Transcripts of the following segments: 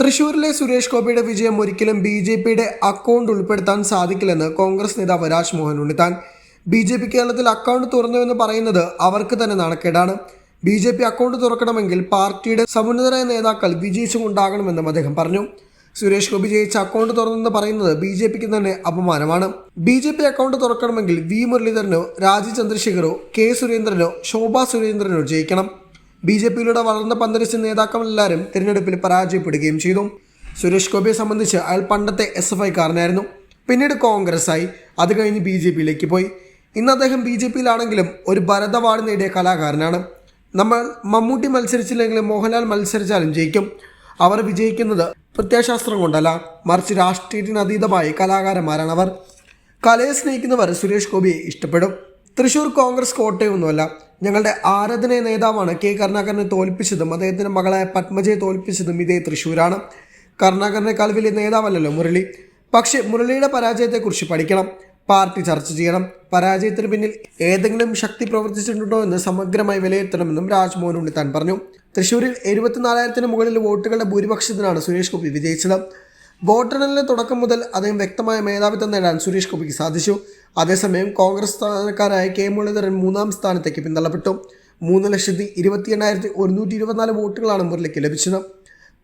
തൃശൂരിലെ സുരേഷ് ഗോപിയുടെ വിജയം ഒരിക്കലും ബി ജെ പിയുടെ അക്കൗണ്ട് ഉൾപ്പെടുത്താൻ സാധിക്കില്ലെന്ന് കോൺഗ്രസ് നേതാവ് Rajmohan Unnithan B J P കേരളത്തിൽ അക്കൗണ്ട് തുറന്നുവെന്ന് പറയുന്നത് അവർക്ക് തന്നെ നാണക്കേടാണ്. ബി ജെ പി അക്കൗണ്ട് തുറക്കണമെങ്കിൽ പാർട്ടിയുടെ സമുന്നതരായ നേതാക്കൾ വിജയിച്ചുകൊണ്ടാകണമെന്നും അദ്ദേഹം പറഞ്ഞു. സുരേഷ് ഗോപി ജയിച്ച അക്കൗണ്ട് തുറന്നെന്ന് പറയുന്നത് ബി ജെ പിക്ക് തന്നെ അപമാനമാണ്. ബി ജെ പി അക്കൗണ്ട് തുറക്കണമെങ്കിൽ വി മുരളീധരനോ രാജീവ് ചന്ദ്രശേഖരോ കെ സുരേന്ദ്രനോ ശോഭാ സുരേന്ദ്രനോ ജയിക്കണം. ബി ജെ പിയിലൂടെ വളർന്ന പന്തലിച്ച നേതാക്കളെല്ലാവരും തിരഞ്ഞെടുപ്പിൽ പരാജയപ്പെടുകയും ചെയ്തു. സുരേഷ് ഗോപിയെ സംബന്ധിച്ച് അയാൾ പണ്ടത്തെ എസ് എഫ് ഐക്കാരനായിരുന്നു. പിന്നീട് കോൺഗ്രസ് ആയി അത് കഴിഞ്ഞ് ബി ജെ പിയിലേക്ക് പോയി. ഇന്ന് അദ്ദേഹം ബി ജെ പിയിലാണെങ്കിലും ഒരു ഭരതവാട് നേടിയ കലാകാരനാണ്. നമ്മൾ മമ്മൂട്ടി മത്സരിച്ചില്ലെങ്കിലും മോഹൻലാൽ മത്സരിച്ചാലും ജയിക്കും. അവർ വിജയിക്കുന്നത് പ്രത്യാശാസ്ത്രം കൊണ്ടല്ല മറിച്ച് രാഷ്ട്രീയത്തിന് അതീതമായി കലാകാരന്മാരാണ് അവർ. കലയെ സ്നേഹിക്കുന്നവർ സുരേഷ് ഗോപിയെ ഇഷ്ടപ്പെടും. തൃശൂർ കോൺഗ്രസ് കോട്ടയൊന്നുമല്ല ഞങ്ങളുടെ ആരാധന നേതാവാണ് കെ കരുണാകരനെ തോൽപ്പിച്ചതും അദ്ദേഹത്തിന്റെ മകളായ പത്മജയെ തോൽപ്പിച്ചതും ഇതേ തൃശ്ശൂരാണ്. കരുണാകരനേക്കാൾ വലിയ നേതാവല്ലല്ലോ മുരളി. പക്ഷേ മുരളിയുടെ പരാജയത്തെക്കുറിച്ച് പഠിക്കണം പാർട്ടി ചർച്ച ചെയ്യണം പരാജയത്തിന് പിന്നിൽ ഏതെങ്കിലും ശക്തി പ്രവർത്തിച്ചിട്ടുണ്ടോ എന്ന് സമഗ്രമായി വിലയിരുത്തണമെന്നും രാജ്മോഹൻ ഉണ്ണിത്താൻ പറഞ്ഞു. തൃശ്ശൂരിൽ എഴുപത്തിനാലായിരത്തിന് മുകളിൽ വോട്ടുകളുടെ ഭൂരിപക്ഷത്തിനാണ് സുരേഷ് ഗോപി വിജയിച്ചത്. വോട്ടെണ്ണലിന്റെ തുടക്കം മുതൽ അദ്ദേഹം വ്യക്തമായ മേധാവിത്വം നേടാൻ സുരേഷ് ഗോപിക്ക് സാധിച്ചു. അതേസമയം കോൺഗ്രസ് സ്ഥാനക്കാരായ കെ മുരളീധരൻ മൂന്നാം സ്ഥാനത്തേക്ക് പിന്തള്ളപ്പെട്ടു. മൂന്ന് ലക്ഷത്തി ഇരുപത്തി എണ്ണായിരത്തി ഒരുന്നൂറ്റി ഇരുപത്തിനാല് വോട്ടുകളാണ് മുരളിക്ക് ലഭിച്ചത്.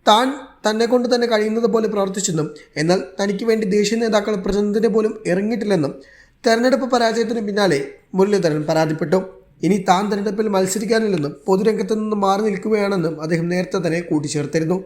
താൻ തന്നെ കൊണ്ട് തന്നെ കഴിയുന്നത് പോലെ പ്രവർത്തിച്ചെന്നും എന്നാൽ തനിക്ക് വേണ്ടി ദേശീയ നേതാക്കൾ പ്രചരണത്തിന് പോലും ഇറങ്ങിയിട്ടില്ലെന്നും തെരഞ്ഞെടുപ്പ് പരാജയത്തിന് പിന്നാലെ മുരളീധരൻ പരാതിപ്പെട്ടു. ഇനി താൻ തെരഞ്ഞെടുപ്പിൽ മത്സരിക്കാനില്ലെന്നും പൊതുരംഗത്ത് നിന്ന് മാറി നിൽക്കുകയാണെന്നും അദ്ദേഹം നേരത്തെ തന്നെ കൂട്ടിച്ചേർത്തിരുന്നു.